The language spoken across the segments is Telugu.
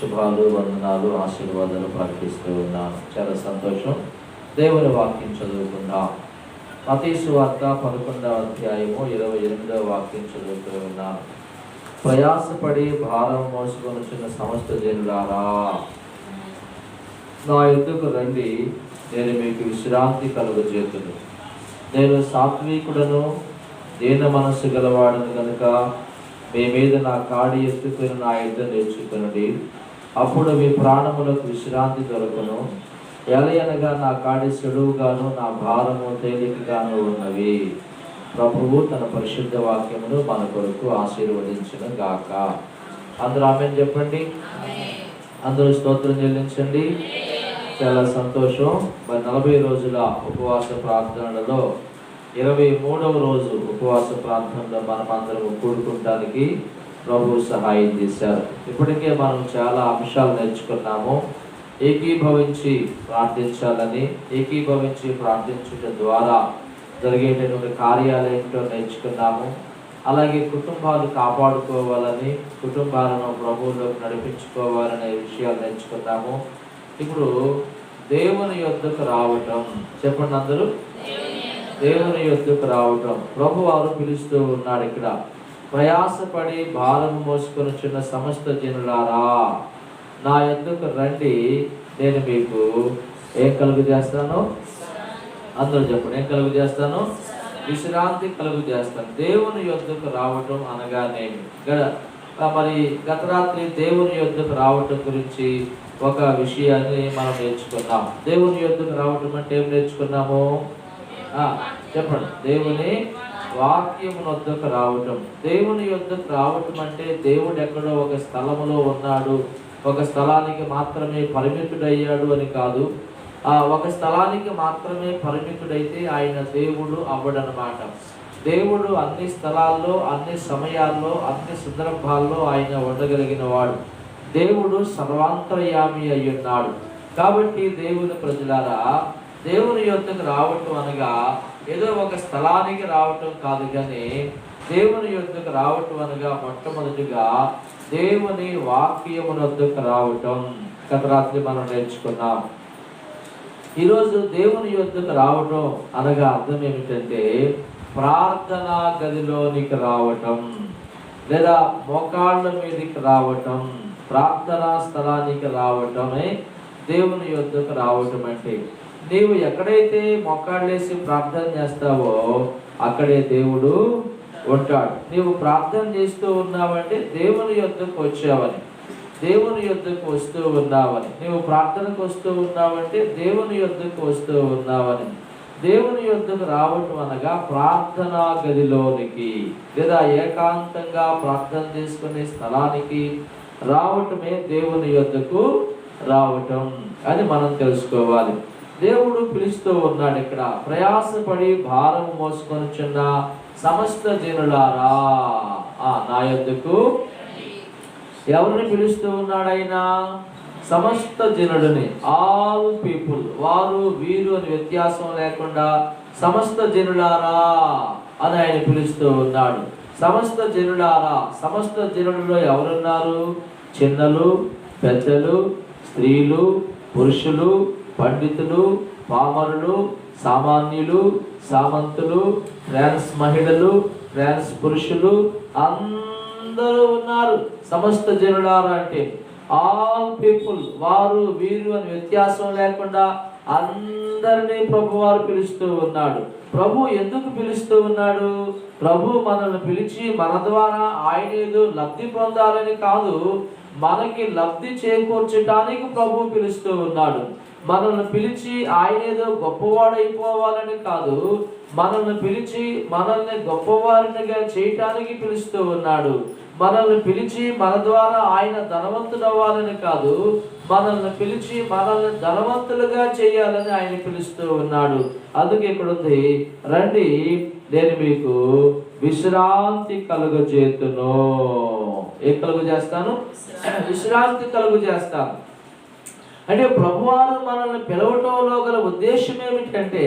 శుభాలు వందనాలు ఆశీర్వాదాలు ప్రకటిస్తూ ఉన్నాను. చాలా సంతోషం. దేవుని వాక్యం చదువుకుందాం. మతీసు వార్త పదకొండవ అధ్యాయము ఇరవై ఎనిమిదవ వాక్యం చదువుతూ ఉన్నాను. ప్రయాసపడి భారం మోసుకొనిచున్న సమస్త జనులారా నా యుద్ధకు రండి. నేను మీకు విశ్రాంతి కలుగజేతును. నేను సాత్వికుడను దీన మనస్సు గలవాడను కనుక మీ మీద నా కాడి ఎత్తుకుని నా యుద్ధ నేర్చుకునండి. అప్పుడు మీ ప్రాణములకు విశ్రాంతి దొరకను. ఎలయనగా నా కాడి సులువుగాను నా భారము తేలికగాను ఉన్నవి. ప్రభువు తన పరిశుద్ధ వాక్యమును మన కొరకు ఆశీర్వదించిన గాక అందరూ ఆమె చెప్పండి. అందరూ స్తోత్రం చెల్లించండి. చాలా సంతోషం. మరి నలభై రోజుల ఉపవాస ప్రార్థనలలో ఇరవై మూడవ రోజు ఉపవాస ప్రార్థనలో మనమందరం కూడుకుంటానికి ప్రభు సహాయం చేశారు. ఇప్పటికే మనం చాలా అంశాలు నేర్చుకున్నాము. ఏకీభవించి ప్రార్థించాలని ఏకీభవించి ప్రార్థించుట ద్వారా జరిగేటటువంటి కార్యాలు ఏంటో నేర్చుకున్నాము. అలాగే కుటుంబాలు కాపాడుకోవాలని కుటుంబాలను ప్రభువులోకి నడిపించుకోవాలనే విషయాలు నేర్చుకున్నాము. ఇప్పుడు దేవుని యొద్దకు రావటం. చెప్పండి అందరూ. దేవుని యొద్దకు రావటం. ప్రభు వారు పిలుస్తూ ఉన్నాడు ఇక్కడ. ప్రయాసపడి భారం మోసుకొని చిన్న సమస్త జనులారా నా ఎందుకు రండి? నేను మీకు ఏం కలుగు చేస్తాను? అందరూ చెప్పండి ఏం కలుగు చేస్తాను? విశ్రాంతి కలుగు చేస్తాను. దేవుని యొద్దకు రావటం అనగానేమి ఇక్కడ మరి గత రాత్రి దేవుని యొద్దకు రావటం గురించి ఒక విషయాన్ని మనం నేర్చుకున్నాం. దేవుని యొద్దకు రావటం అంటే ఏం నేర్చుకున్నాము? చెప్పండి. దేవుని వాక్యము వద్దకు రావటం. దేవుని యొద్దకు రావటం అంటే దేవుడు ఎక్కడో ఒక స్థలములో ఉన్నాడు. ఒక స్థలానికి మాత్రమే పరిమితుడయ్యాడు అని కాదు. ఆ ఒక స్థలానికి మాత్రమే పరిమితుడైతే ఆయన దేవుడు అవ్వడనమాట దేవుడు అన్ని స్థలాల్లో అన్ని సమయాల్లో అన్ని సందర్భాల్లో ఆయన ఉండగలిగిన వాడు దేవుడు సర్వాంతర్యామి అయి ఉన్నాడు కాబట్టి దేవుని ప్రజలారా దేవుని యొద్దకు రావటం అనగా ఏదో ఒక స్థలానికి రావటం కాదు కానీ దేవుని యొద్దకు రావటం అనగా మొట్టమొదటిగా దేవుని వాక్యమున వద్దకు రావటం. గత రాత్రి మనం నేర్చుకున్నాం. ఈరోజు దేవుని యొద్దకు రావటం అనగా అర్థం ఏమిటంటే ప్రార్థనా గదిలోనికి రావటం లేదా మోకాళ్ళ మీదకి రావటం ప్రార్థనా స్థలానికి రావటమే దేవుని యొద్దకు రావటం అంటే. నీవు ఎక్కడైతే మొక్కాళ్ళేసి ప్రార్థన చేస్తావో అక్కడే దేవుడు ఉంటాడు. నీవు ప్రార్థన చేస్తూ ఉన్నావంటే దేవుని యుద్ధకు వచ్చావని దేవుని యుద్ధకు వస్తూ ఉన్నావని నీవు ప్రార్థనకు వస్తూ ఉన్నావంటే దేవుని యుద్ధకు వస్తూ ఉన్నావని దేవుని యుద్ధకు రావటం అనగా ప్రార్థనా గదిలోనికి లేదా ఏకాంతంగా ప్రార్థన చేసుకునే స్థలానికి రావటమే దేవుని యొద్దకు రావటం. అని మనం తెలుసుకోవాలి. దేవుడు పిలుస్తూ ఉన్నాడు ఇక్కడ. ప్రయాసపడి భారం మోసుకొనిచున్న సమస్త జనులారా ఆ నా ఎందుకు? ఎవరిని పిలుస్తూ ఉన్నాడైనా సమస్త జనుడిని ఆల్ పీపుల్ వారు వీరు అని వ్యత్యాసం లేకుండా సమస్త జనులారా అని ఆయన పిలుస్తూ ఉన్నాడు. సమస్త జనులారా సమస్త జనులలో ఎవరున్నారు? చిన్నలు పెద్దలు స్త్రీలు పురుషులు పండితులు పామరులు సామాన్యులు సామంతులు ట్రాన్స్ మహిళలు ట్రాన్స్ పురుషులు అందరూ ఉన్నారు. సమస్త జనులారా అంటే ఆల్ పీపుల్ వారు వీరు అని వ్యత్యాసం లేకుండా అందరినీ ప్రభు వారు పిలుస్తూ ఉన్నాడు. ప్రభు ఎందుకు పిలుస్తూ ఉన్నాడు? ప్రభు మనల్ని పిలిచి మన ద్వారా ఆయన ఏదో లబ్ధి పొందాలని కాదు మనకి లబ్ధి చేకూర్చడానికి ప్రభు పిలుస్తూ ఉన్నాడు. మనల్ని పిలిచి ఆయన ఏదో గొప్పవాడైపోవాలని కాదు మనల్ని పిలిచి మనల్ని గొప్పవారినిగా చేయటానికి పిలుస్తూ ఉన్నాడు. మనల్ని పిలిచి మన ద్వారా ఆయన ధనవంతుడవ్వాలని కాదు మనల్ని పిలిచి మనల్ని ధనవంతులుగా చేయాలని ఆయన పిలుస్తూ ఉన్నాడు. అందుకే ఇక్కడ ఉంది రండి నేను మీకు విశ్రాంతి కలుగజేతును. ఏ కలుగు చేస్తాను విశ్రాంతి కలుగు చేస్తాను అంటే ప్రభువారు మనల్ని పిలవటంలో గల ఉద్దేశం ఏమిటంటే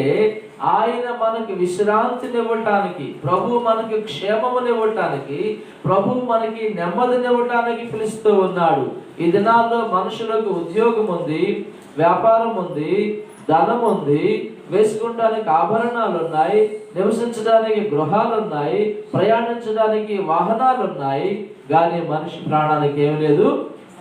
ఆయన మనకి విశ్రాంతినివ్వటానికి ప్రభు మనకి క్షేమమునివ్వటానికి ప్రభు మనకి నెమ్మదినివ్వటానికి పిలుస్తూ ఉన్నాడు. ఈ దినాల్లో మనుషులకు ఉద్యోగం ఉంది వ్యాపారం ఉంది ధనం ఉంది వేసుకుంటానికి ఆభరణాలు ఉన్నాయి నివసించడానికి గృహాలు ఉన్నాయి ప్రయాణించడానికి వాహనాలు ఉన్నాయి కానీ మనిషి ప్రాణానికి ఏం లేదు.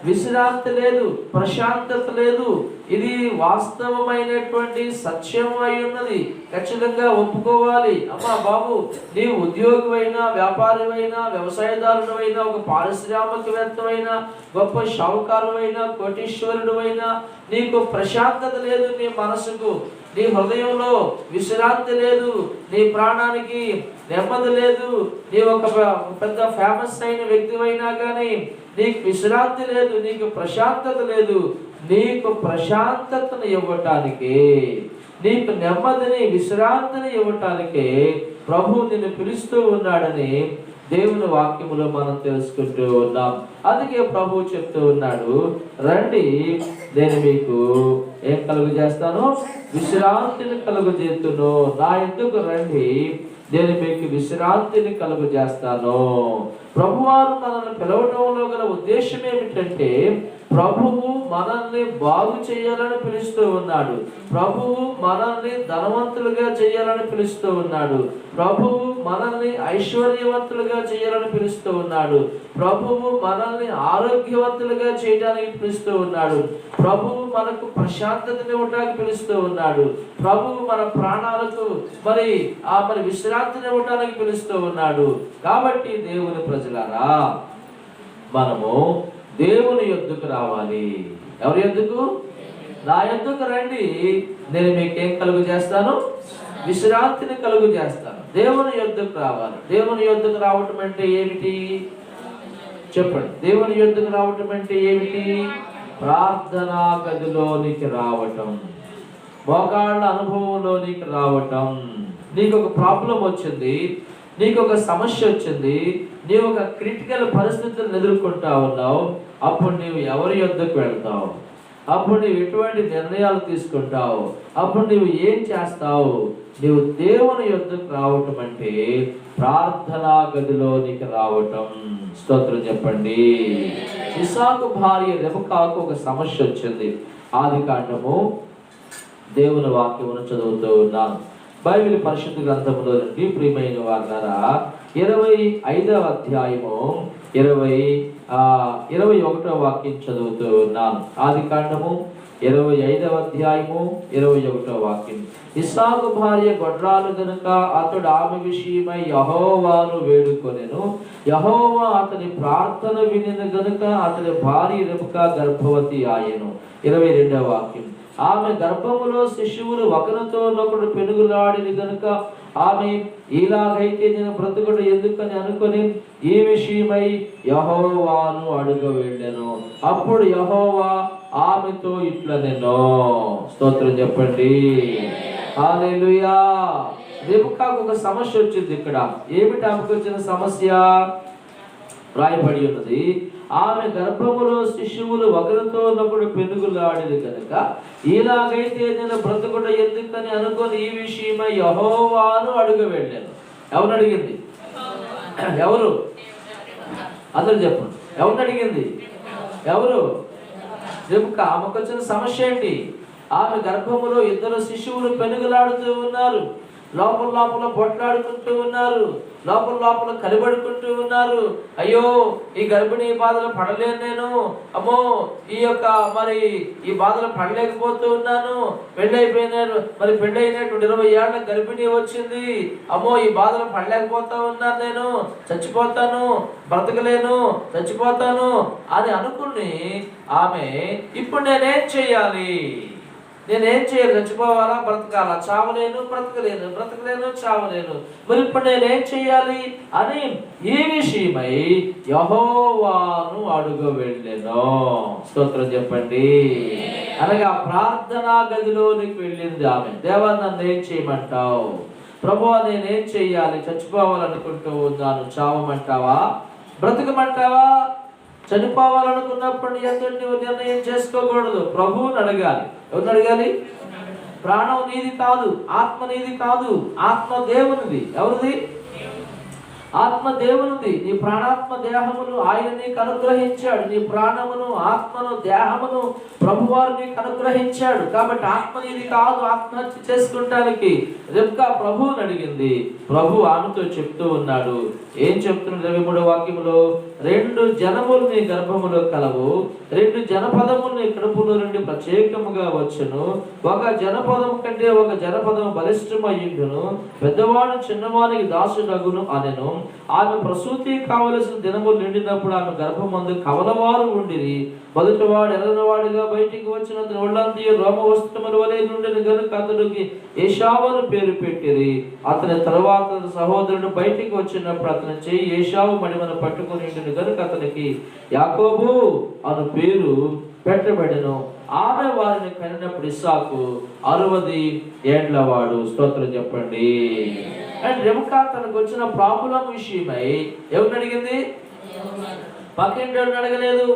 విశ్రాంతి లేదు ప్రశాంతత లేదు. ఇది వాస్తవమైనటువంటి సత్యం అయి ఉన్నది. ఖచ్చితంగా ఒప్పుకోవాలి. అమ్మా బాబు నీ ఉద్యోగమైనా వ్యాపారమైనా వ్యవసాయదారుడమైనా ఒక పారిశ్రామికవేత్తమైనా గొప్ప షావుకారువైనా కోటీశ్వరుడు నీకు ప్రశాంతత లేదు నీ మనసుకు. నీ హృదయంలో విశ్రాంతి లేదు నీ ప్రాణానికి నెమ్మది లేదు నీ ఒక పెద్ద ఫేమస్ అయిన వ్యక్తివైనా కానీ నీకు విశ్రాంతి లేదు నీకు ప్రశాంతత లేదు నీకు ప్రశాంతతను ఇవ్వటానికి నీకు నెమ్మదిని విశ్రాంతిని ఇవ్వటానికి ప్రభు నిన్ను పిలుస్తూ ఉన్నాడని దేవుని వాక్యములో మనం తెలుసుకుంటూ ఉన్నాం. అందుకే ప్రభు చెప్తూ ఉన్నాడు రండి నేను మీకు ఏం కలుగు చేస్తాను విశ్రాంతిని కలుగు చేస్తును నా ఎందుకు రండి? నేను మీకు విశ్రాంతిని కలుగు చేస్తాను ప్రభువారు మనల్ని పిలవడంలో గల ఉద్దేశం ఏమిటంటే ప్రభువు మనల్ని బాగు చేయాలని పిలుస్తూ ఉన్నాడు. ప్రభువు మనల్ని ధనవంతులుగా చేయాలని పిలుస్తూ ఉన్నాడు. ప్రభువు మనల్ని ఐశ్వర్యవంతులుగా చేయాలని పిలుస్తూ ఉన్నాడు. ప్రభువు మనల్ని ఆరోగ్యవంతులుగా చేయడానికి పిలుస్తూ ఉన్నాడు. ప్రభువు మనకు ప్రశాంతతని ఇవ్వడానికి పిలుస్తూ ఉన్నాడు. ప్రభువు మన ప్రాణాలకు మరి ఆ మరి విశ్రాంతిని ఇవ్వడానికి పిలుస్తూ ఉన్నాడు. కాబట్టి దేవుని ప్రజలారా మనము దేవుని యొద్దకు రావాలి. ఎవరి ఎందుకు నా యొద్దకు రండి. నేను మీకేం కలుగు చేస్తాను? విశ్రాంతిని కలుగు చేస్తాను. దేవుని యొద్దకు రావాలి. దేవుని యొద్దకు రావటం అంటే ఏమిటి? చెప్పండి. దేవుని యొద్దకు రావటం అంటే ఏమిటి? ప్రార్థనా గదిలోనికి రావటం. మోకాళ్ళ అనుభవంలోనికి రావటం. నీకు ఒక ప్రాబ్లం వచ్చింది. నీకు ఒక సమస్య వచ్చింది. నీవు ఒక క్రిటికల్ పరిస్థితులను ఎదుర్కొంటా ఉన్నావు. అప్పుడు నీవు ఎవరి యొద్దకు వెళ్తావు? అప్పుడు నీవు ఎటువంటి నిర్ణయాలు తీసుకుంటావు? అప్పుడు నీవు ఏం చేస్తావు? నీవు దేవుని యొద్దకు రావటం అంటే ప్రార్థనా గదిలోనికి రావటం. స్తోత్రం చెప్పండి. ఇసాకు భార్య రెబకాకు ఒక సమస్య వచ్చింది. ఆది కాండము దేవుని వాక్యమును చదువుతూ ఉన్నాను. బైబిల్ పరిశుద్ధ గ్రంథములో నుండి ప్రియమైన వారు ఇరవై ఐదవ అధ్యాయము ఇరవై ఆ ఇరవై ఒకటో వాక్యం చదువుతూ ఉన్నాను ఆది కాండము ఇరవై ఐదవ అధ్యాయము ఇరవై ఒకటో వాక్యం. ఇస్సాకు భార్య గొడ్రాలు గనుక అతడు ఆమె విషయమై యహోవాను వేడుకొనెను. యహోవా అతని ప్రార్థన వినిన గనుక అతని భార్య రెబక గర్భవతి ఆయను. ఇరవై రెండవ వాక్యం. ఆమె గర్భములో శిశువులు ఒకరితో ఒకడు పెనుగులాడిని గనుక ఆమె ఇలాగైతే నేను బ్రతుకుడు ఎందుకని అనుకుని ఈ విషయమై యహోవాను అడుగు వెళ్ళాను. అప్పుడు యహోవా ఆమెతో ఇట్లా నేను స్తోత్రం చెప్పండి. హాలేలుయా రేపుకాకు ఒక సమస్య వచ్చింది ఇక్కడ. ఏమిటి ఆమెకు వచ్చిన సమస్య? రాయబడి ఉన్నది. ఆమె గర్భములో శిశువులు ఒకరితో ఒకడు పెనుగులాడేది కనుక ఇలాగైతే నేను బ్రతుకుట ఎందుకని అనుకొని ఈ విషయమై యహోవాను అడుగు వెళ్ళాను. ఎవరు అడిగింది? ఎవరు? అందరు చెప్పండి. ఎవరు అడిగింది? ఎవరు? చెప్పు ఆమెకు వచ్చిన సమస్య ఏంటి? ఆమె గర్భములో ఇద్దరు శిశువులు పెనుగులాడుతూ ఉన్నారు. లోపల లోపల పొట్లాడుకుంటూ ఉన్నారు. లోపల లోపల కలిబడుకుంటూ ఉన్నారు. అయ్యో ఈ గర్భిణీ బాధలు పడలేను నేను. అమ్మో ఈ యొక్క మరి ఈ బాధలు పడలేకపోతూ ఉన్నాను. పెళ్ళైపోయినారు మరి పెళ్ళైనటువంటి ఇరవై ఏళ్ళ గర్భిణీ వచ్చింది. అమ్మో ఈ బాధలు పడలేకపోతా ఉన్నాను నేను. చచ్చిపోతాను. బ్రతకలేను. చచ్చిపోతాను అని అనుకుని ఆమె ఇప్పుడు నేనేం చేయాలి? నేనేం చేయాలి చచ్చిపోవాలా? బ్రతకాలా? చావలేను బ్రతకలేను బ్రతకలేను చావలేను. మరి ఇప్పుడు నేనేం చేయాలి అని ఈ విషయమై యహోవాను అడుగు వెళ్ళాను స్తోత్రం చెప్పండి. అనగా ప్రార్థనా గదిలోనికి వెళ్ళింది ఆమె. దేవా నన్ను ఏం చేయమంటావు? ప్రభు నేనేం చెయ్యాలి చచ్చిపోవాలనుకుంటూ ఉన్నాను. చావమంటావా? బ్రతకమంటావా? చనిపోవాలనుకున్నప్పుడు ఎందుకు నువ్వు నిర్ణయం చేసుకోకూడదు. ప్రభువుని అడగాలి. ఎవరిని అడగాలి? ప్రాణం నీది కాదు ఆత్మ నీది కాదు ఆత్మ దేవునిది. ఎవరిది? ఆత్మ దేవునిది. నీ ప్రాణాత్మ దేహమును ఆయన నీకు అనుగ్రహించాడు. నీ ప్రాణమును ఆత్మను దేహమును ప్రభువారు నీకు అనుగ్రహించాడు. కాబట్టి ఆత్మ నీది కాదు. ఆత్మహత్య చేసుకుంటానికి రెప్కా ప్రభువుని అడిగింది. ప్రభు ఆమెతో చెప్తూ ఉన్నాడు. ఏం చెప్తున్నాడు ఇరవై మూడో వాక్యములో? రెండు జనములు నీ గర్భములో కలవు. రెండు జనపదములు నీ కడుపులో నుండి ప్రత్యేకముగా వచ్చును. ఒక జనపదం కంటే ఒక జనపదం బలిష్టమయ్యును పెద్దవాడు చిన్నవానికి దాసుడగును అనెను. ఆమె ప్రసూతి కావలసిన దినములు నిండినప్పుడు ఆమె గర్భమందు కవలవారు ఉండిరి. మొదటివాడు ఎల్లనవాడిగా బయటికి వచ్చిన అతని ఒళ్ళంతి రోమ వస్త్రముల వలె నుండిన గనుక అతడికి ఏషావను పేరు పెట్టిరి. అతని తరువాత సహోదరుడు బయటికి వచ్చినప్పుడు అతని చేయి ఏషావు మడిమను పట్టుకుని ఉండి గనుక అతనికి యాకోబు అను పేరు పెట్టబడెను. ఆమె వారిని కనినప్పుడు ఇస్సాకు అరవది ఏండ్లవాడు స్తోత్రం చెప్పండి. అండ్ రెబుకా తనకు వచ్చిన ప్రాబ్లం విషయమై ఎవరిని అడిగింది? పక్కింటోడిని అడగలేదు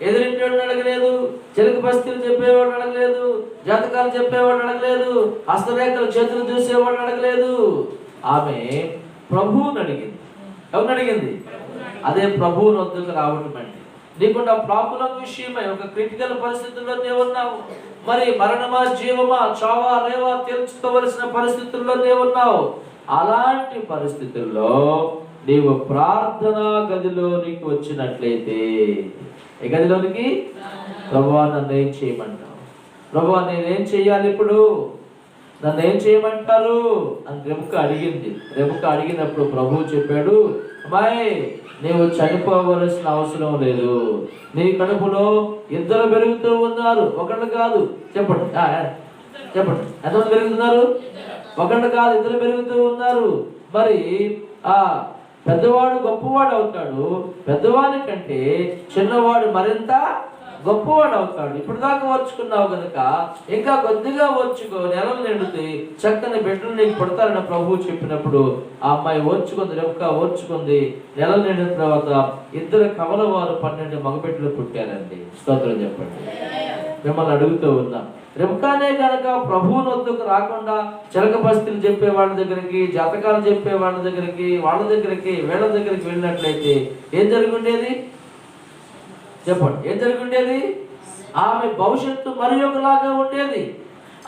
ఎదురింటోడిని అడగలేదు చెరుకు బస్తీలు చెప్పేవాడు అడగలేదు జాతకాలు చెప్పేవాడు అడగలేదు హస్తరేఖలు చేతులు చూసేవాడు అడగలేదు. ఆమె ప్రభువుని అడిగింది. ఎవరిని అడిగింది? అదే ప్రభువుని వద్దకు రావటం అండి నీకున్న ప్రాబ్లం విషయమై ఒక క్రిటికల్ పరిస్థితుల్లో ఉన్నావు మరి మరణమా జీవమా చావా రేవా తెలుసుకోవలసిన పరిస్థితుల్లో ఉన్నావు అలాంటి పరిస్థితుల్లో నీవు ప్రార్థనా గదిలోనికి వచ్చినట్లయితే ఏ గదిలోనికి? ప్రభా నన్ను ఏం చేయమంటావు? ప్రభా నేనేం చేయాలి ఇప్పుడు? నన్ను ఏం చేయమంటారు? అని రెముక అడిగింది. రెముక అడిగినప్పుడు ప్రభువు చెప్పాడు అమ్మాయి నీవు చనిపోవలసిన అవసరం లేదు. నీ కడుపులో ఇద్దరు పెరుగుతూ ఉన్నారు. ఒకళ్ళు కాదు. చెప్పండి. చెప్పండి. ఎంతమంది పెరుగుతున్నారు? ఒకళ్ళు కాదు ఇద్దరు పెరుగుతూ ఉన్నారు. మరి ఆ పెద్దవాడు గొప్పవాడు అవుతాడు. పెద్దవాడి కంటే చిన్నవాడు మరింత గొప్పవాడు అవుతాడు. ఇప్పుడు దాకా ఓర్చుకున్నావు కనుక ఇంకా కొద్దిగా ఓర్చుకో. నెలలు నిండుతే చక్కని బిడ్డలు నీకు పుడతారని ప్రభువు చెప్పినప్పుడు ఆ అమ్మాయి ఓర్చుకుంది రెక్క ఓర్చుకుంది. నెలలు నిండిన తర్వాత ఇద్దరు కవల వారు పన్నెండు మగబిడ్డలు పుట్టారండి. స్తోత్రం చెప్పండి. మిమ్మల్ని అడుగుతూ ఉన్నాం. రెబ్కానే కనుక ప్రభువుని వద్దకు రాకుండా చిలక బస్తీలు చెప్పే వాళ్ళ దగ్గరికి జాతకాలు చెప్పే వాళ్ళ దగ్గరికి వాళ్ళ దగ్గరికి వీళ్ళ దగ్గరికి వెళ్ళినట్లయితే ఏం జరుగుండేది? చెప్పండి ఏం జరుగుండేది? ఆమె భవిష్యత్తు మరి ఒకలాగా ఉండేది.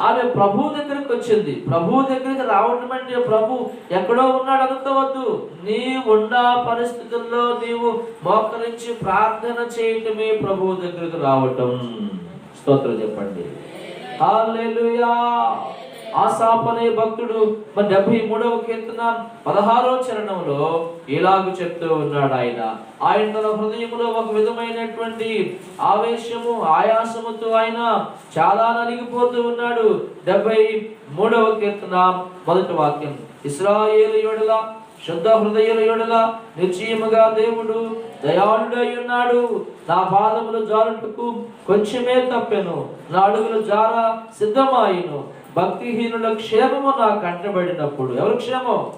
ఆమె ప్రభు దగ్గరికి వచ్చింది. ప్రభువు దగ్గరికి రావడం అంటే ప్రభు ఎక్కడో ఉన్నాడు అనుకోవద్దు. నీ ఉన్న పరిస్థితుల్లో నీవు మోకరించి ప్రార్థన చేయటమే ప్రభువు దగ్గరికి రావటం. స్తోత్రం చెప్పండి. హల్లెలూయా. ఆసాపనే భక్తుడు మరి డెబ్బై మూడవ కీర్తన పదహారో చరణంలో ఇలాగ చెప్తూ ఉన్నాడు ఆయన. ఆయన తన హృదయంలో ఒక విధమైనటువంటి ఆవేశము ఆయాసముతో ఆయన చాలా నలిగిపోతూ ఉన్నాడు. డెబ్బై మూడవ కీర్తన మొదటి వాక్యం. ఇస్రాయేలు యోడల శుద్ధ హృదయుల యొడల నిశ్చయముగా దేవుడు దయాళుడై ఉన్నాడు నా పాదములు జారుటకు కొంచెమే తప్పెను. నా అడుగులు జార సిద్ధమాయిను. భక్తిహీనుల క్షేమము నాకు కంటబడినప్పుడు. ఎవరు క్షేమం?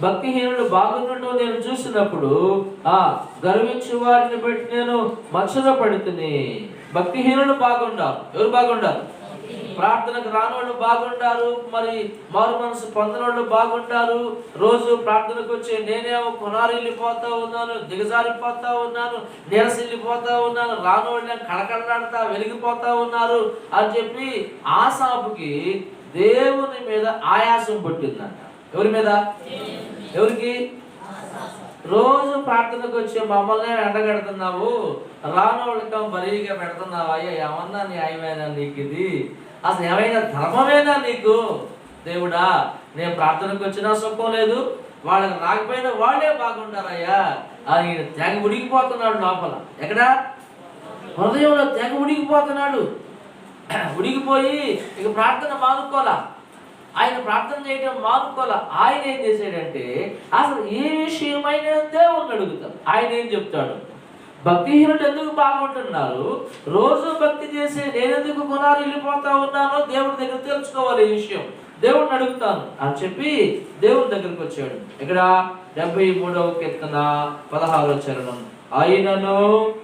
భక్తిహీనుడు బాగున్నట్టు నేను చూసినప్పుడు ఆ గర్వించు వారిని బట్టి నేను మచ్చన పడితిని. భక్తిహీనుడు బాగుండాలి. ఎవరు బాగుండాలి? ప్రార్థనకు రానోళ్ళు బాగుంటారు మరి మారు మనసు పొందనోళ్ళు బాగుంటారు రోజు ప్రార్థనకు వచ్చే నేనేమో కొనారిల్లిపోతా ఉన్నాను దిగజారిపోతా ఉన్నాను నీరసిల్లిపోతా ఉన్నాను రానోళ్ళని కళకళలాడుతా వెలిగిపోతా ఉన్నారు అని చెప్పి ఆసాపుకి దేవుని మీద ఆయాసం పుట్టిందంట. ఎవరి మీద? ఎవరికి? రోజు ప్రార్థనకు వచ్చి మమ్మల్ని ఎండగడుతున్నావు రానోళ్ళకం బరీగా పెడుతున్నావు? అయ్యా ఏమన్నా న్యాయమైన నీకు ఇది అసలు ఏమైనా ధర్మమేనా నీకు? దేవుడా నేను ప్రార్థనకు వచ్చినా సుఖం లేదు వాళ్ళకి రాకపోయినా వాళ్ళే బాగుంటారయ్యా ఆయన తెగ ఉడికిపోతున్నాడు లోపల. ఎక్కడ? హృదయంలో తెగ ఉడికిపోతున్నాడు. ఉడికిపోయి ఇక ప్రార్థన మానుకోలా. ఆయన ప్రార్థన చేయడం మానుకోవాల ఆయన ఏం చేశాడంటే అసలు ఏ విషయమైన దేవుణ్ణి అడుగుతాడు. ఆయన ఏం చెప్తాడు? భక్తిహీనులు ఎందుకు బాగుంటున్నారు? రోజు భక్తి చేసి నేనెందుకు గుణాలు వెళ్ళిపోతా ఉన్నానో దేవుడి దగ్గర తెలుసుకోవాలి ఈ విషయం. దేవుడిని అడుగుతాను అని చెప్పి దేవుడి దగ్గరికి వచ్చాడు. ఇక్కడ డెబ్బై మూడవ కీర్తన పదహారో చరణం. ఆయనను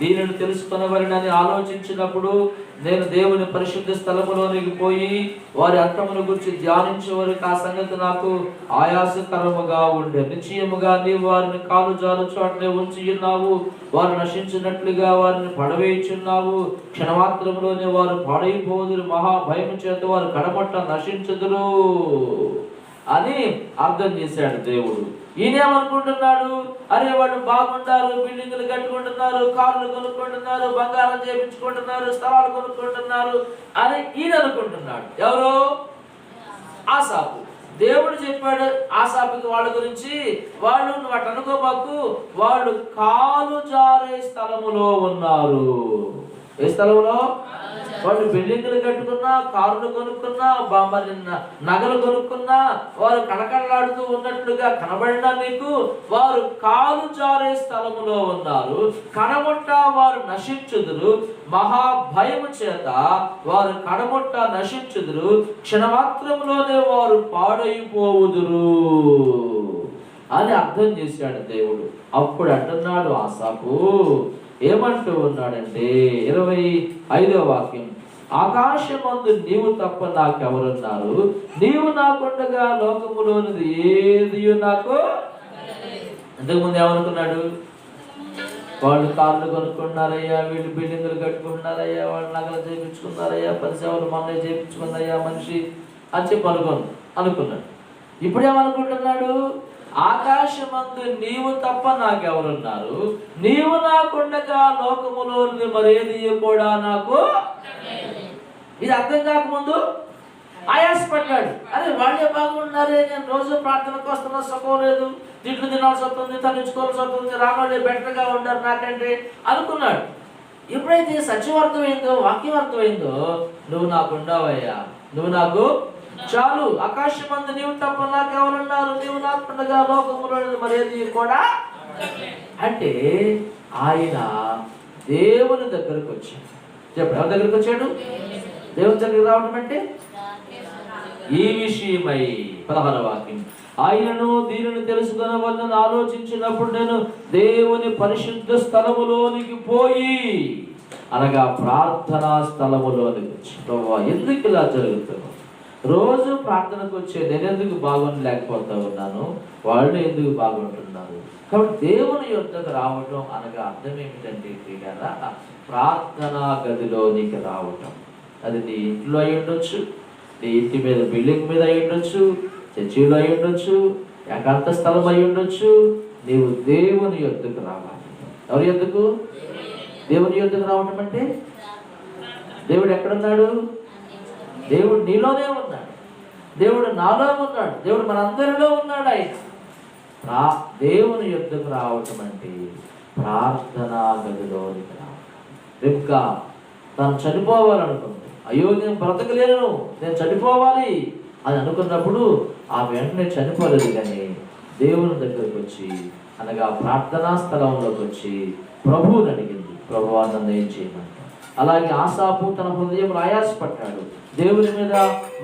దీనిని తెలుసుకునవలనని ఆలోచించినప్పుడు నేను దేవుని పరిశుద్ధ స్థలములోనికి పోయి వారి అంతమును గురించి ధ్యానించే వరకు ఆ సంగతి నాకు ఆయాసకరముగా ఉండే. నిశ్చయముగా నీవు వారిని కాలు జారు చోటనే ఉంచి ఉన్నావు. వారు నశించినట్లుగా వారిని పడవేయుచున్నావు. క్షణమాత్రంలోనే వారు పాడైపోదురు. మహాభయం చేత వారు కడమట్ట నశించదురు అని అర్థం చేశాడు దేవుడు. ఈయనేమనుకుంటున్నాడు అరే వాళ్ళు బాగుంటారు బిల్డింగులు కట్టుకుంటున్నారు కార్లు కొనుక్కుంటున్నారు బంగారం చేపించుకుంటున్నారు స్థలాలు కొనుక్కుంటున్నారు అని ఈయన అనుకుంటున్నాడు. ఎవరు? ఆసాపు. దేవుడు చెప్పాడు ఆసాపుకి వాళ్ళ గురించి వాళ్ళు నువ్వు అనుకోబాకు వాళ్ళు కాలు జారే స్థలములో ఉన్నారు. ఏ స్థలంలో వాళ్ళు బిల్డింగ్లు కట్టుకున్నా కార్లు కొనుక్కున్నా బ- మరి నగలు కొనుక్కున్నా వారు కళకళలాడుతూ ఉన్నట్లుగా కనబడినా మీకు వారు కాలు జారే స్థలములో ఉన్నారు. కడముట్ట వారు నశించుదురు. మహాభయము చేత వారు కడముట్ట నశించుదురు. క్షణమాత్రములోనే వారు పాడైపోవుదురు అని అర్థం చేశాడు దేవుడు. అప్పుడు అంటున్నాడు ఆసాపు ఏమంటూ ఉన్నాడంటే ఇరవై ఐదవ వాక్యం ఆకాశమందు నీవు తప్ప నాకెవరున్నారు? నీవు నాకుండగా లోకములోనిది ఏది నాకు ఇంతకుముందు ఏమనుకున్నాడు? వాళ్ళు కార్లు కొనుక్కున్నారయ్యా వీళ్ళు బిల్డింగులు కట్టుకుంటున్నారయ్యా వాళ్ళు నగలు చేయించుకున్నారయ్యా పరిసేవలు మొన్నే చేయించుకుందయ్యా మనిషి అని చెప్పి అనుకోను అనుకున్నాడు. ఇప్పుడు ఏమనుకుంటున్నాడు? ఆకాశమందు నీవు తప్ప నాకెవరున్నారు? నీవు నాకుండగా లోకములో మరేది కూడా నాకు ఇది అర్థం కాకముందు? ఆయాసపడ్డాడు అరే వాళ్ళే బాగున్నారే నేను రోజు ప్రార్థనకు వస్తున్నా సుఖం లేదు. తిట్లు తినాల్సి వస్తుంది తగ్గించుకోవాల్సి వస్తుంది రావాళ్ళే బెటర్గా ఉండరు నాకంటే అనుకున్నాడు. ఎప్పుడైతే సత్యం అర్థమైందో వాక్యం అర్థమైందో నువ్వు నాకు ఉండవయ్యా. నువ్వు నాకు చాలు ఆకాశం మంది నీవు తప్ప నాకు ఎవరున్నారు నీవు నాకుండగా లోకములో మరేది కూడా? అంటే ఆయన దేవుని దగ్గరకు వచ్చాడు. చెప్పు ఎవరి దగ్గరకు వచ్చాడు? దేవుని దగ్గరికి రావడం అంటే? ఈ విషయమై పదహార వాక్యం. ఆయనను దీనిని తెలుసుకున్న వలన ఆలోచించినప్పుడు నేను దేవుని పరిశుద్ధ స్థలములోనికి పోయి అనగా ప్రార్థనా స్థలములోనికి వచ్చి. ఎందుకు ఇలా జరుగుతుంది? రోజు ప్రార్థనకు వచ్చే నేను ఎందుకు బాగుండలేకపోతా ఉన్నాను? వాళ్ళు ఎందుకు బాగుంటున్నారు? కాబట్టి దేవుని యొద్దకు రావటం అనగా అర్థం ఏమిటంటే ప్రియారా ప్రార్థనా గదిలోనికి రావటం. అది నీ ఇంట్లో అయి ఉండొచ్చు నీ ఇంటి మీద బిల్డింగ్ మీద అయి ఉండొచ్చు చర్చిలో అయి ఉండొచ్చు ఏకాంత స్థలం అయి ఉండొచ్చు. నీవు దేవుని యొద్దకు రావాలి. ఎవరి యొద్దకు? దేవుని యొద్దకు రావటం అంటే? దేవుడు ఎక్కడున్నాడు? దేవుడు నీలోనే ఉన్నాడు దేవుడు నాలో ఉన్నాడు. దేవుడు మనందరిలో ఉన్నాడు ఆయన. రా దేవుని యుద్ధకు రావటం అంటే ప్రార్థనా గదిలోనికి రావటం. రిబ్కా తను చనిపోవాలనుకుంది. అయ్యో నేను బ్రతకలేను. నేను చనిపోవాలి అని అనుకున్నప్పుడు ఆ వెంటనే చనిపోలేదు కానీ దేవుని దగ్గరకు వచ్చి అనగా ప్రార్థనా స్థలంలోకి వచ్చి ప్రభువుని అడిగింది. ప్రభు నన్ను ఏం చేయమంట అలాగే ఆశాపు తన హృదయం ఆయాసపడ్డాడు దేవుని మీద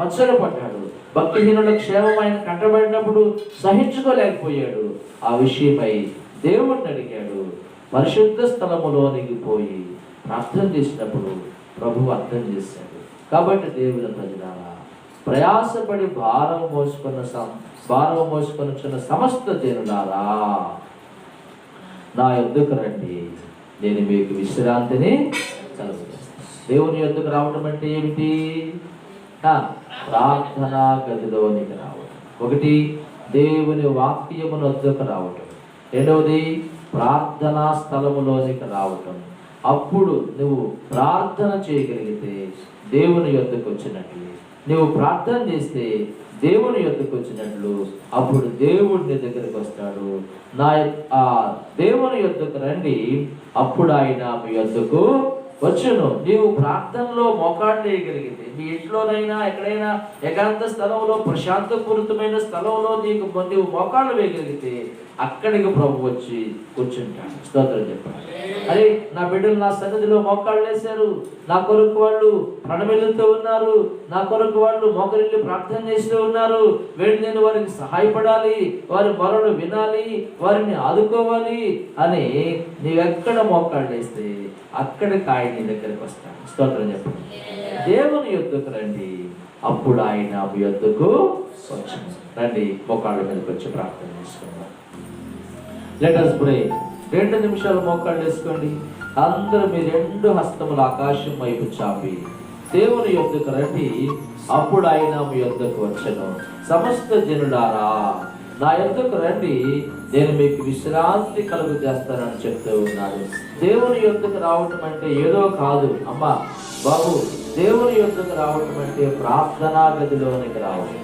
మచ్చలు పడ్డాడు. భక్తిహీనుల క్షేమం ఆయన కంటబడినప్పుడు సహించుకోలేకపోయాడు. ఆ విషయమై దేవుణ్ణి అడిగాడు. పరిశుద్ధ స్థలములోనికి పోయి ప్రార్థన చేసినప్పుడు ప్రభు అర్థం చేశాడు. కాబట్టి దేవుని ప్రజలారా ప్రయాసపడి భారం మోసుకున్న సం- భారం మోసుకొని చిన్న సమస్త జనులారా నా యొద్దకు రండి? నేను మీకు విశ్రాంతిని కలుగుతాను. దేవుని యొద్దకు రావటం అంటే ఏమిటి? ప్రార్థనా గదిలోనికి రావటం. ఒకటి దేవుని వాక్యమును వద్దకు రావటం. రెండవది ప్రార్థనా స్థలములోనికి రావటం. అప్పుడు నువ్వు ప్రార్థన చేయగలిగితే దేవుని యొద్దకు వచ్చినట్లు. నువ్వు ప్రార్థన చేస్తే దేవుని యొద్దకు వచ్చినట్లు. అప్పుడు దేవుడిని దగ్గరికి వస్తాడు. నా ఆ దేవుని యొద్దకు రండి. అప్పుడు ఆయన మీ యొద్దకు వచ్చును. నీవు ప్రార్థనలో మోకాళ్ళు వేయగలిగితే మీ ఇంట్లోనైనా ఎక్కడైనా ఏకాంత స్థలంలో ప్రశాంతపూరితమైన స్థలంలో నీకు నీవు మోకాళ్ళు వేయగలిగితే అక్కడికి ప్రభు వచ్చి కూర్చుంటాడు. స్తోత్రం చెప్పండి. అరే నా బిడ్డలు నా సన్నిధిలో మోకాళ్ళు వేశారు. నా కొరకు వాళ్ళు ప్రణమిల్లుతూ ఉన్నారు. నా కొరకు వాళ్ళు మోకరిల్లి ప్రార్థన చేస్తూ ఉన్నారు. వీళ్ళు నేను వారికి సహాయపడాలి. వారి మొరను వినాలి. వారిని ఆదుకోవాలి. అని నీవెక్కడ మోకాళ్ళు వేస్తే అక్కడికి ఆయన దగ్గరికి వస్తాడు స్తోత్రం చెప్పండి. దేవుని యుద్ధకు రండి. అప్పుడు ఆయన మీ యొద్దకు రండి మోకాళ్ళ మీదకి వచ్చి ప్రార్థన చేసుకుందాం. లెట్ అస్ రెండు నిమిషాలు మోకాళ్ళు వేసుకోండి. అందరూ మీ రెండు హస్తములు ఆకాశం వైపు చాపి దేవుని యొద్దకు రండి. అప్పుడు ఆయన మీ యొద్దకు వచ్చను. సమస్త జనుడారా నా యొద్దకు రండి. నేను మీకు విశ్రాంతి కలుగు చేస్తానని చెప్తూ ఉన్నాను. దేవుని యొద్దకు రావటం అంటే ఏదో కాదు. అమ్మా బాబు దేవుని యొద్దకు రావటం అంటే ప్రార్థనా గదిలోనికి రావడం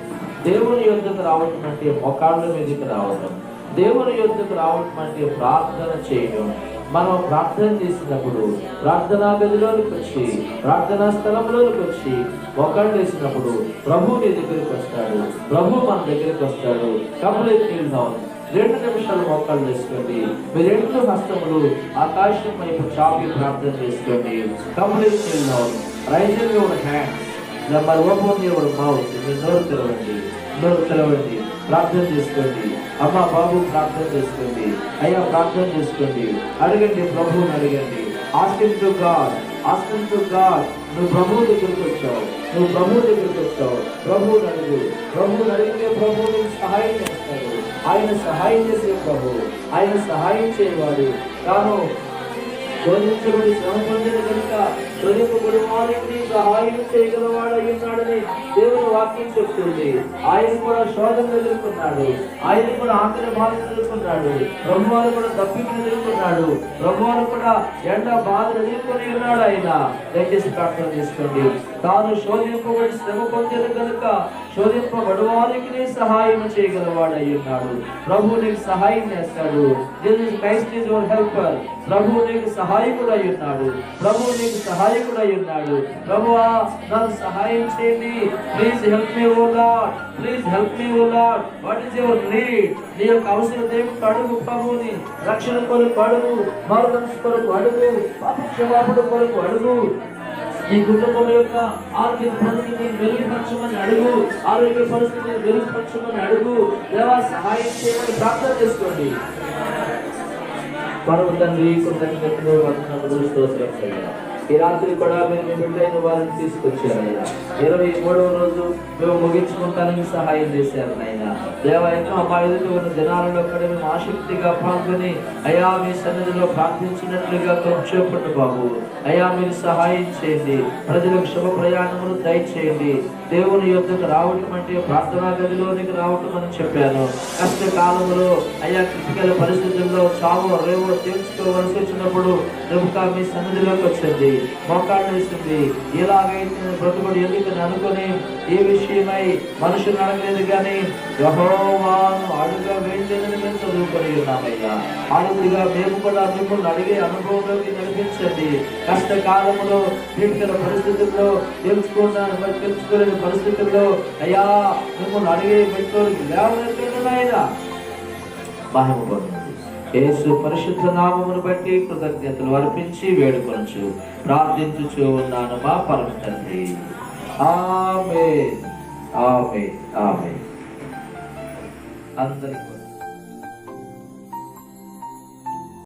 దేవుని యొద్దకు రావటం అంటే మొకాళ్ళ మీదకి రావటం. దేవుని యొద్దకు రావటం అంటే ప్రార్థన చేయడం. మనం ప్రార్థన చేసినప్పుడు ప్రార్థనా గదిలోనికి వచ్చి ప్రార్థనా స్థలంలోనికి వచ్చి ఒకళ్ళు వేసినప్పుడు ప్రభు నీ దగ్గరికి వస్తాడు. ప్రభు మన దగ్గరికి వస్తాడు. కంప్లీట్ నీల్ రెండు నిమిషాలు మోకాళ్ళు వేసుకోండి. మీ రెండు హస్తములు ఆకాశం వైపు చాపి ప్రార్థన చేసుకోండి. కంప్లీట్ చేద్దాం. Down raising your hand number open your mouth మీ నోరు తెరవండి. నోరు తెరవండి. ప్రార్థన చేసుకోండి. అమ్మ బాబు ప్రార్థన చేసుకోండి. అయ్యా ప్రార్థన చేసుకోండి. అడగండి ప్రభువుని అడగండి. Asking to God asking to God నువ్వు ప్రభువు దగ్గరికి వచ్చావు. నువ్వు ప్రభువు దగ్గరికి వచ్చావు. ప్రభువుని అడుగు. ప్రభువుని అడిగితే ప్రభువు సహాయం ఆయన సహాయం చేసే ప్రభు. ఆయన సహాయం చేయవాడు. తాను శోధించబడి శ్రమ పొందిన కనుక శోధింపబడి వారికి సహాయం చేయగలవాడై ఉన్నాడని దేవుని వాక్యం చెప్తుంది. ఆయన కూడా శోధన ఎదుర్కొన్నాడు. ఆయన కూడా ఆకలి బాధ ఎదుర్కొన్నాడు. బ్రహ్మాలు కూడా తప్పికలు ఎదుర్కొన్నాడు. బ్రహ్మాలు కూడా ఎండ బాధలు ఎదుర్కొని ఉన్నాడు ఆయన. దయచేసి ప్రార్థన చేసుకోండి. తాను శోధింపబడి శ్రమ పొందిన కనుక శోధింపబడి వారికి సహాయం చేయగలవాడై ఉన్నాడు. ప్రభు నీకు సహాయం చేస్తాడు. Jesus Christ is your helper ప్రభు నీకు సహాయకుడై ఉన్నాడు. ప్రభు నీకు సహాయకుడై ఉన్నాడు. ప్రభువా నాకు సహాయం చేయండి. Please help me O Lord please help me O Lord what is your need నీ యొక్క అవసరం ఏమిటి అడుగు ప్రభుని రక్షణ కొరకు అడుగు మార్గం కొరకు అడుగు పాప క్షమాపణ కొరకు అడుగు. ఈ కుటుంబం యొక్క ఆర్థిక పరిస్థితిని మెరుగుపరచమని అడుగు. ఆరోగ్య పరిస్థితిని మెరుగుపరచమని అడుగు. దేవా సహాయం చేయమని ప్రార్థన చేసుకోండి. పరమ తండ్రి కృతజ్ఞతలు వందనములు స్తోత్రం ఈ రాత్రి కూడా మేము బిడ్డైన వారిని తీసుకొచ్చారయ్యా. ఇరవై మూడవ రోజు మేము ముగించుకుంటానికి సహాయం చేశారు నాయన. దేవా మా ఎదుట ఉన్న దినాలలో కూడా మేము ఆసక్తిగా పాల్గొని అయా మీ సన్నిధిలో ప్రార్థించినట్లుగా కొంచెపట్టు బాబు. అయా మీరు సహాయం చేయండి. ప్రజలకు శుభ ప్రయాణములు దయచేయండి. దేవుని యొద్దకు రావటం అంటే ప్రార్థనా గదిలోనికి రావటం అని చెప్పాను. కష్టకాలంలో అయా క్రిటికల్ పరిస్థితుల్లో చావో రేవో తెలుసుకోవలసి వచ్చినప్పుడు రేపుగా మీ సన్నిధిలోకి వచ్చింది. మోకాళ్ళు వేసింది ఎలాగైతే బ్రతుకుడు ఎందుకని అనుకుని ఏ విషయమై మనుషులు అడగలేదు కానీ యహోవాను అడుగ వేయలేదని మేము చదువుకొని ఉన్నామయ్యా. అడుగుగా మేము కూడా మిమ్మల్ని అడిగే అనుభవంలోకి నడిపించండి. కష్టకాలంలో క్రిటికల్ పరిస్థితుల్లో తెలుసుకున్న తెలుసుకోలేని పరిస్థితుల్లో అయ్యా మిమ్మల్ని అడిగే వ్యక్తులకి లేవనెత్తండి ఆయన మహిమ పొందండి. యేసు పరిశుద్ధ నామమును బట్టి కృతజ్ఞతలు అర్పించి వేడుకొనచ్చు ప్రార్థించుచు ఉన్నాను మా పరమ తండ్రి. ఆమె ఆమె ఆమె అందరికీ